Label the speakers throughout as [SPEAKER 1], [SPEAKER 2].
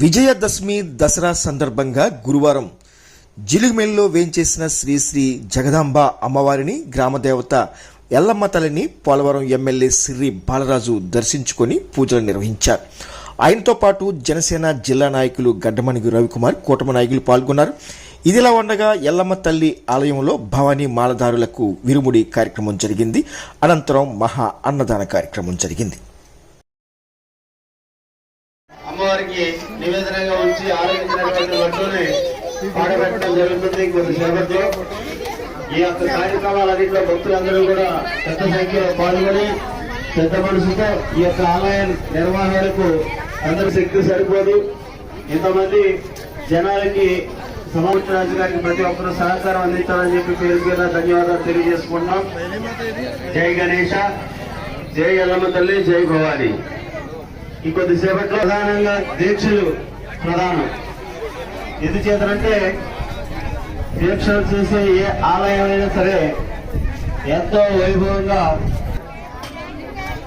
[SPEAKER 1] విజయదశమి దసరా సందర్భంగా గురువారం జిలుగుమెల్లో వేంచేసిన శ్రీ శ్రీ జగదాంబ అమ్మవారిని గ్రామదేవత ఎల్లమ్మ తల్లిని పోలవరం ఎమ్మెల్యే సిర్రి బాలరాజు దర్శించుకొని పూజలు నిర్వహించారు. ఆయనతో పాటు జనసేన జిల్లా నాయకులు గడ్డమణిగి రవికుమార్ కూటమి నాయకులు పాల్గొన్నారు. ఇదిలా ఉండగా ఎల్లమ్మ తల్లి ఆలయంలో భవానీ మాలదారులకు విరుముడి కార్యక్రమం జరిగింది. అనంతరం మహా అన్నదాన కార్యక్రమం జరిగింది.
[SPEAKER 2] అమ్మవారికి నివేదనగా ఉంచి ఆరోగించినటువంటి వడ్డుని పాడబెట్టడం జరుగుతుంది కొద్దిసేపట్లో ఈ యొక్క కార్యక్రమాలన్నింటిలో భక్తులందరూ కూడా పెద్ద సంఖ్యలో పాల్గొని పెద్ద మనసుతో ఈ యొక్క ఆలయ నిర్వహణకు అందరి శక్తి సరిపోదు. ఇంతమంది జనాలకి సమావేశరాజు గారికి ప్రతి ఒక్కరూ సహకారం అందించాలని చెప్పి పేరు మీద ధన్యవాదాలు తెలియజేసుకుంటున్నాం. జై గణేష జై ఎల్లమ్మ తల్లి జై భవానీ. ఈ కొద్దిసేపట్లో ప్రధానంగా దీక్షలు ప్రధానం. ఎందుచేతనంటే దీక్షలు చేసే ఏ ఆలయం అయినా సరే ఎంతో వైభవంగా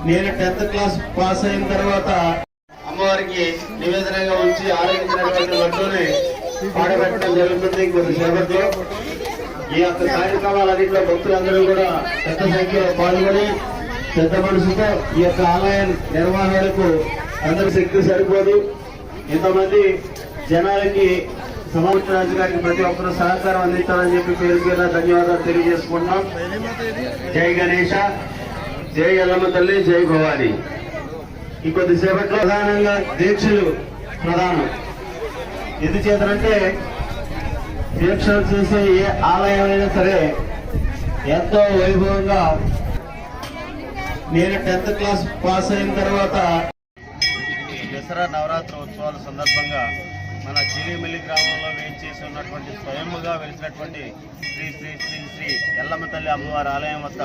[SPEAKER 2] నేను టెన్త్ క్లాస్ పాస్ అయిన తర్వాత అమ్మవారికి నివేదనగా ఉంచి ఆరోగించినటువంటి వడ్డుని పాడబెట్టడం జరుగుతుంది కొద్దిసేపట్లో ఈ యొక్క కార్యక్రమాలన్నింటిలో భక్తులందరూ కూడా పెద్ద సంఖ్యలో పాల్గొని పెద్ద మనసుతో ఈ యొక్క ఆలయ నిర్వహణకు అందరి శక్తి సరిపోదు. ఇంతమంది జనాలకి సమావేశరాజు గారికి ప్రతి ఒక్కరూ సహకారం అందించాలని చెప్పి పేరు పేరు ధన్యవాదాలు తెలియజేసుకుంటున్నాం. జై గణేష జై ఎల్లమ్మ తల్లి జై భవాని. ఈ కొద్దిసేపట్లో ప్రధానంగా దీక్షలు ప్రధానం. ఎందుచేతనంటే దీక్షలు చేసే ఏ ఆలయం అయినా సరే ఎంతో వైభవంగా నేను టెన్త్ క్లాస్ పాస్ అయిన తర్వాత దసరా నవరాత్రి ఉత్సవాల సందర్భంగా మన చిలిమిల్లి గ్రామంలో వేయించేసి ఉన్నటువంటి స్వయంగా వెలిసినటువంటి శ్రీ శ్రీ శ్రీ శ్రీ ఎల్లమ్మ తల్లి అమ్మవారి ఆలయం వద్ద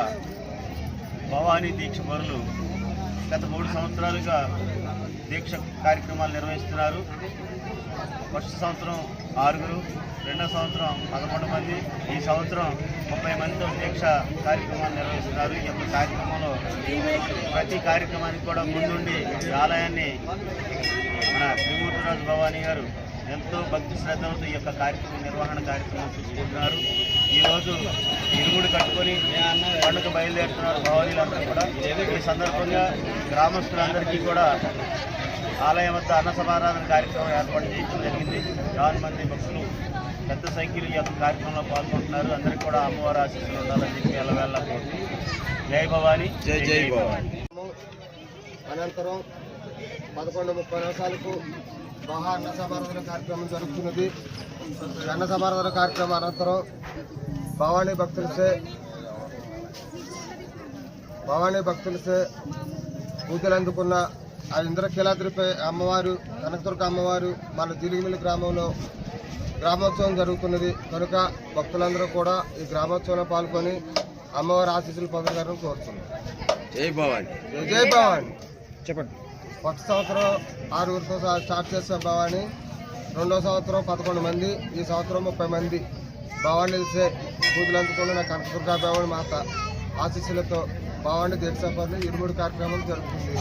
[SPEAKER 2] భవానీ దీక్ష పరులు గత మూడు సంవత్సరాలుగా దీక్ష కార్యక్రమాలు నిర్వహిస్తున్నారు. ఫస్ట్ సంవత్సరం ఆరుగురు రెండో సంవత్సరం పదకొండు మంది ఈ సంవత్సరం ముప్పై మందితో దీక్ష కార్యక్రమాలు నిర్వహిస్తున్నారు. ఈ యొక్క కార్యక్రమంలో ప్రతి కార్యక్రమానికి కూడా ముందుండి ఆలయాన్ని మన త్రిమూర్తిరాజు భవానీ గారు ఎంతో భక్తి శ్రద్ధలతో ఈ యొక్క కార్యక్రమం నిర్వహణ కార్యక్రమం చూసుకుంటున్నారు. ఈరోజు ఇరుగుడు కట్టుకొని పండుగ బయలుదేరుతున్నారు భవానీలందరూ కూడా. ఈ సందర్భంగా గ్రామస్తులందరికీ కూడా ఆలయం వద్ద అన్న సమారాధన కార్యక్రమం ఏర్పాటు చేయడం జరిగింది. చాలా మంది భక్తులు పెద్ద సంఖ్యలో ఈ యొక్క కార్యక్రమంలో పాల్గొంటున్నారు. అందరికీ కూడా అమ్మవారి ఆశీస్సులు ఉండాలని చెప్పి ఎల్లవేళ్ళ కోరుతూ జై భవానీ. జై జై భవానీ.
[SPEAKER 3] అనంతరం పదకొండు ముప్పై నిమిషాలకు మహా అన్న సమారాధన కార్యక్రమం జరుగుతున్నది. అన్న సమారాధన కార్యక్రమం అనంతరం భవానీ భక్తులసే భవానీ భక్తులసే పూజలు అందుకున్న ఆ ఇంద్రకీలాద్రిపై అమ్మవారు కనకదుర్గ అమ్మవారు మన జిలిగిమిల్లి గ్రామంలో గ్రామోత్సవం జరుగుతున్నది. కనుక భక్తులందరూ కూడా ఈ గ్రామోత్సవంలో పాల్గొని అమ్మవారి ఆశీస్సులు పొందగారని కోరుతున్నాం.
[SPEAKER 2] జై భవానీ.
[SPEAKER 3] జై భవాని.
[SPEAKER 2] చెప్పండి.
[SPEAKER 3] కొత్త సంవత్సరం ఆరుగురితో స్టార్ట్ చేసే భవాని. రెండో సంవత్సరం పదకొండు మంది ఈ సంవత్సరం ముప్పై మంది. భవాని తెలిసే పూజలు అందుకున్న నా కనకదుర్గా భవాని మాత ఆశీస్సులతో భవాని దీక్షాపల్లి ఇరుముడు కార్యక్రమం జరుగుతుంది